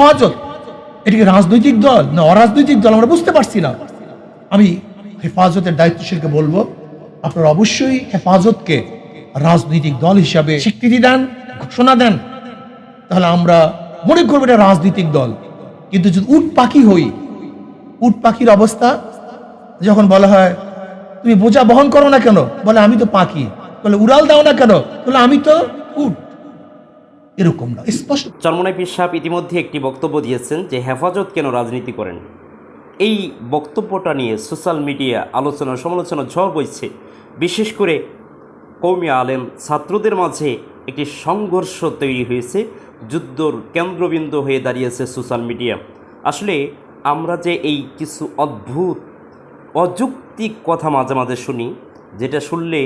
হেফাজত। এটা কি রাজনৈতিক দল? না, অরাজনৈতিক দল, আমরা বুঝতে পারছি না। আমি হেফাজতের দায়িত্বশীলকে বলব, আপনারা অবশ্যই হেফাজতকে রাজনৈতিক দল হিসাবে স্বীকৃতি দেন, ঘোষণা দেন। তাহলে আমরা মনে করব এটা রাজনৈতিক দল। কিন্তু যদি উট পাখি হই, উট পাখির অবস্থা, যখন বলা হয়, তুমি বোঝা বহন করো না কেন? বলে, আমি তো পাখি। বলে, উড়াল দাও না কেন? বলে, আমি তো উট। এরকম না, স্পষ্ট। চরমনাই পীর সাহেব ইতিমধ্যে একটি বক্তব্য দিয়েছেন যে হেফাজত কেন রাজনীতি করেন? এই বক্তব্যটা নিয়ে সোশ্যাল মিডিয়া আলোচনা সমালোচনা ঝড় বইছে। বিশেষ করে কৌমি আলেম ছাত্রদের মাঝে একটি সংঘর্ষ তৈরি হয়েছে, যুদ্ধর কেন্দ্রবিন্দু হয়ে দাঁড়িয়েছে সোশ্যাল মিডিয়া। আসলে আমরা যে এই কিছু অদ্ভুত, অযৌক্তিক কথা মাঝে মাঝে শুনি, যেটা শুনলে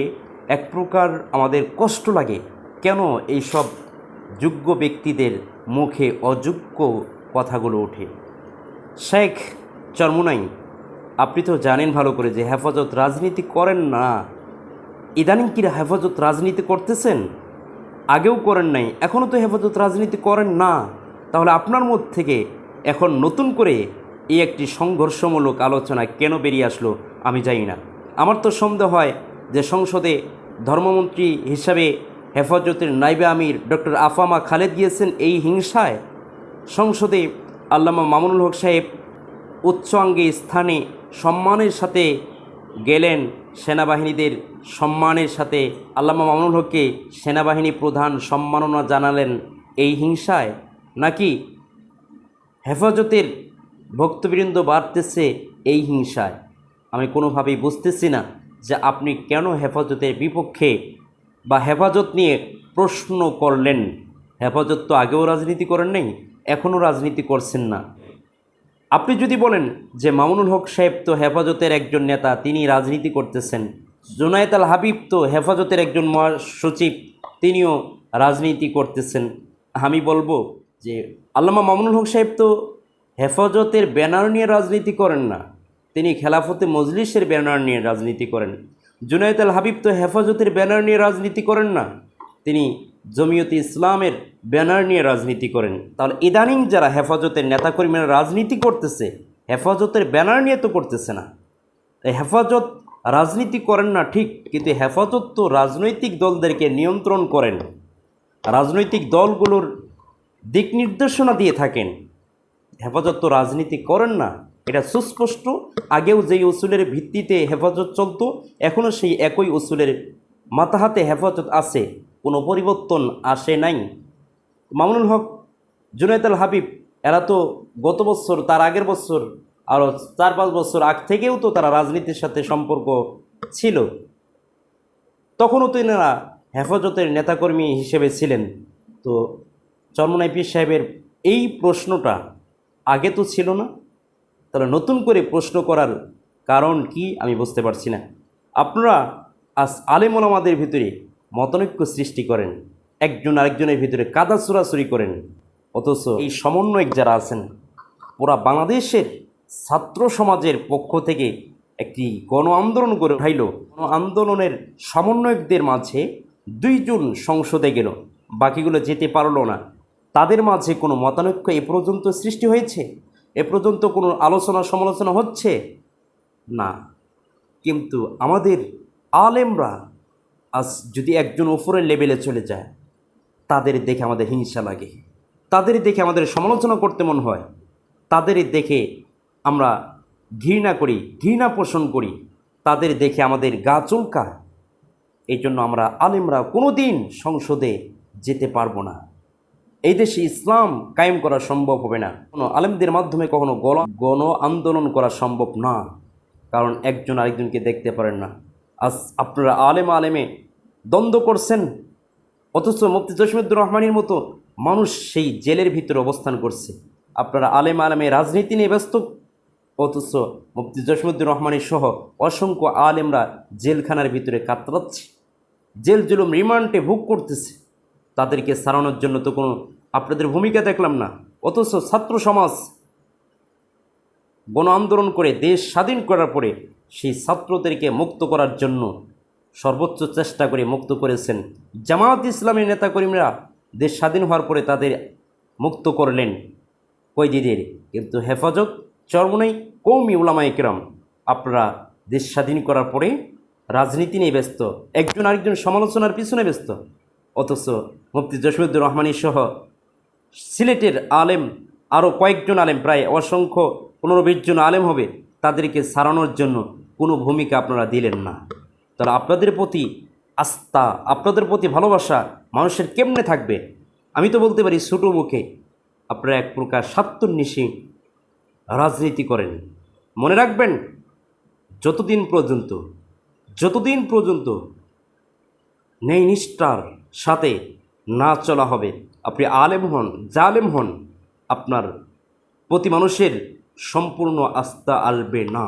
এক প্রকার আমাদের কষ্ট লাগে। কেন এইসব যোগ্য ব্যক্তিদের মুখে অযোগ্য কথাগুলো ওঠে। শেখ চরমুনাই, আপনি তো জানেন ভালো করে যে হেফাজত রাজনীতি করেন না। ইদানিং কি হেফাজত রাজনীতি করতেছেন? আগেও করেন নাই এখনও তো হেফাজত রাজনীতি করেন না। তাহলে আপনার মধ্যে থেকে এখন নতুন করে এই একটি সংঘর্ষমূলক আলোচনা কেন বেরিয়ে আসলো আমি জানি না। আমার তো সন্দেহ হয় যে সংসদে ধর্মমন্ত্রী হিসাবে হেফাজতের নাইবে আমির ডক্টর আফামা খালেদ গিয়েছেন এই হিংসায়। সংসদে আল্লামা মামুনুল হক সাহেব উচ্চাঙ্গে স্থানে সম্মানের সাথে গেলেন। সেনাবাহিনীদের সম্মানের সাথে আল্লামা মামুনুল হককে সেনাবাহিনী প্রধান সম্মাননা জানালেন এই হিংসায়। নাকি হেফাজতের ভক্তবৃন্দ বাড়তেছে এই হিংসায়? আমি কোনোভাবেই বুঝতেছি না যে আপনি কেন হেফাজতের বিপক্ষে বা হেফাজত নিয়ে প্রশ্ন করলেন। হেফাজত তো আগেও রাজনীতি করেন নাই, এখনও রাজনীতি করছেন না। আপনি যদি বলেন যে মামুনুল হক সাহেব তো হেফাজতের একজন নেতা, তিনি রাজনীতি করতেছেন। জোনায়েত আল হাবিব তো হেফাজতের একজন মহাসচিব, তিনিও রাজনীতি করতেছেন। আমি বলব যে আল্লামা মামুনুল হক সাহেব তো হেফাজতের ব্যানার নিয়ে রাজনীতি করেন না। তিনি খেলাফতে মজলিসের ব্যানার নিয়ে রাজনীতি করেন। জুনায়েদ আল হাবিব তো হেফাজতের ব্যানার নিয়ে রাজনীতি করেন না। তিনি জমিয়তে ইসলামের ব্যানার নিয়ে রাজনীতি করেন। তাহলে ইদানিং যারা হেফাজতের নেতাকর্মীরা রাজনীতি করতেছে, হেফাজতের ব্যানার নিয়ে তো করতেছে না। হেফাজত রাজনীতি করেন না ঠিক, কিন্তু হেফাজত তো রাজনৈতিক দলদেরকে নিয়ন্ত্রণ করেন। রাজনৈতিক দলগুলোর দিক নির্দেশনা দিয়ে থাকেন। হেফাজত তো রাজনীতি করেন না এটা সুস্পষ্ট। আগেও যেই উসুলের ভিত্তিতে হেফাজত চলতো এখনও সেই একই উসুলের মাতাহাতে হেফাজত আছে, কোনো পরিবর্তন আসে নাই। মামুনুল হক, জুনায়দ আল হাবিব, এরা তো গত বছর, তার আগের বছর আরও চার পাঁচ বছর আগ থেকেও তো তারা রাজনীতির সাথে সম্পর্ক ছিল। তখনও তো এনারা হেফাজতের নেতাকর্মী হিসেবে ছিলেন। তো চরমনাই পীর সাহেবের এই প্রশ্নটা আগে তো ছিল না তাহলে নতুন করে প্রশ্ন করার কারণ কি আমি বুঝতে পারছি না। আপনারা আজ আলেমন আমাদের ভিতরে মতনৈক্য সৃষ্টি করেন, একজন আরেকজনের ভিতরে কাদা চুরাচুরি করেন, অথচ এই সমন্বয়ক যারা আছেন পুরা বাংলাদেশের ছাত্র সমাজের পক্ষ থেকে একটি গণ আন্দোলন করে উঠাইল। গণ আন্দোলনের সমন্বয়কদের মাঝে দুইজন সংসদে গেল, বাকিগুলো যেতে পারল না। তাদের মাঝে কোনো মতানৈক্য এ পর্যন্ত সৃষ্টি হয়েছে? এ পর্যন্ত কোনো আলোচনা সমালোচনা হচ্ছে? না। কিন্তু আমাদের আলেমরা আজ যদি একজন ওপরের লেভেলে চলে যায়, তাদের দেখে আমাদের হিংসা লাগে। তাদের দেখে আমাদের সমালোচনা করতে মন হয়। তাদের দেখে আমরা ঘৃণা করি, ঘৃণা পোষণ করি। তাদের দেখে আমাদের গা চুলকায়। এই জন্য আমরা আলেমরা কোনো দিন সংসদে যেতে পারব না। এই দেশে ইসলাম কায়েম করা সম্ভব হবে না। কোনো আলেমদের মাধ্যমে কখনো গণ গণ আন্দোলন করা সম্ভব না। কারণ একজন আরেকজনকে দেখতে পারেন না। আজ আপনারা আলেম আলেমে দ্বন্দ্ব করছেন, অথচ মুফতি জসিমুদ্দুর রহমানের মতো মানুষ সেই জেলের ভিতরে অবস্থান করছে। আপনারা আলেম আলেমে রাজনীতি নিয়ে ব্যস্ত, অথচ মুফতি জসিমুদ্দুর রহমানের সহ অসংখ্য আলেমরা জেলখানার ভিতরে কাতরাচ্ছে, জেল জুলুম রিমান্ডে ভোগ করতেছে। তাদেরকে সারানোর জন্য তো কোনো আপনাদের ভূমিকা দেখলাম না। অথচ ছাত্র সমাজ গণ আন্দোলন করে, দেশ স্বাধীন করার পরে সেই ছাত্রদেরকে মুক্ত করার জন্য সর্বোচ্চ চেষ্টা করে মুক্ত করেছেন। জামাত ইসলামের নেতাকর্মীরা দেশ স্বাধীন হওয়ার পরে তাদের মুক্ত করলেন কয়েদিদের। কিন্তু হেফাজত চরমনাই কৌমি উলামা একরাম আপনারা দেশ স্বাধীন করার পরে রাজনীতি নিয়ে ব্যস্ত, একজন আরেকজন সমালোচনার পিছনে ব্যস্ত। অথচ মুফতি জসিমুদ্দুর রহমানী সহ সিলেটের আলেম আরও কয়েকজন আলেম, প্রায় অসংখ্য পনেরো জন আলেম হবে, তাদেরকে সারানোর জন্য কোনো ভূমিকা আপনারা দিলেন না। তাহলে আপনাদের প্রতি আস্থা, আপনাদের প্রতি ভালোবাসা মানুষের কেমনে থাকবে? আমি তো বলতে পারি ছোটো মুখে আপনারা এক প্রকার স্বার্থন্বেষী রাজনীতি করেন। মনে রাখবেন, যতদিন পর্যন্ত যতদিন পর্যন্ত ন্যায় নিষ্ঠার সাথে না চলা হবে। আপনি আলেম হন, জালেম হন, আপনার প্রতি মানুষের সম্পূর্ণ আস্থা আসবে না।